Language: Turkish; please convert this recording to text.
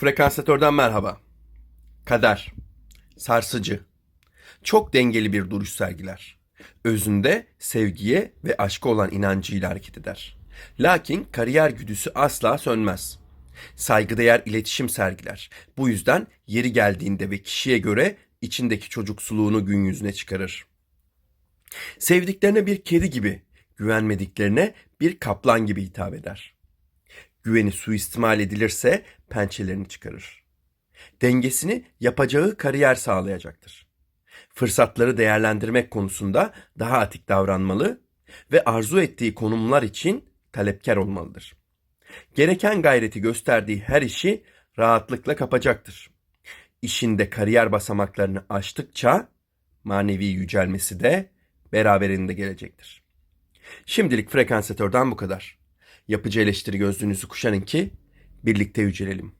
Frekansatörden merhaba. Kader. Sarsıcı. Çok dengeli bir duruş sergiler. Özünde sevgiye ve aşka olan inancıyla hareket eder. Lakin kariyer güdüsü asla sönmez. Saygıdeğer iletişim sergiler. Bu yüzden yeri geldiğinde ve kişiye göre içindeki çocuksuluğunu gün yüzüne çıkarır. Sevdiklerine bir kedi gibi, güvenmediklerine bir kaplan gibi hitap eder. Güveni suistimal edilirse pençelerini çıkarır. Dengesini yapacağı kariyer sağlayacaktır. Fırsatları değerlendirmek konusunda daha atik davranmalı ve arzu ettiği konumlar için talepkar olmalıdır. Gereken gayreti gösterdiği her işi rahatlıkla kapacaktır. İşinde kariyer basamaklarını aştıkça manevi yücelmesi de beraberinde gelecektir. Şimdilik frekansatörden bu kadar. Yapıcı eleştiri gözlüğünüzü kuşanın ki birlikte yücelelim.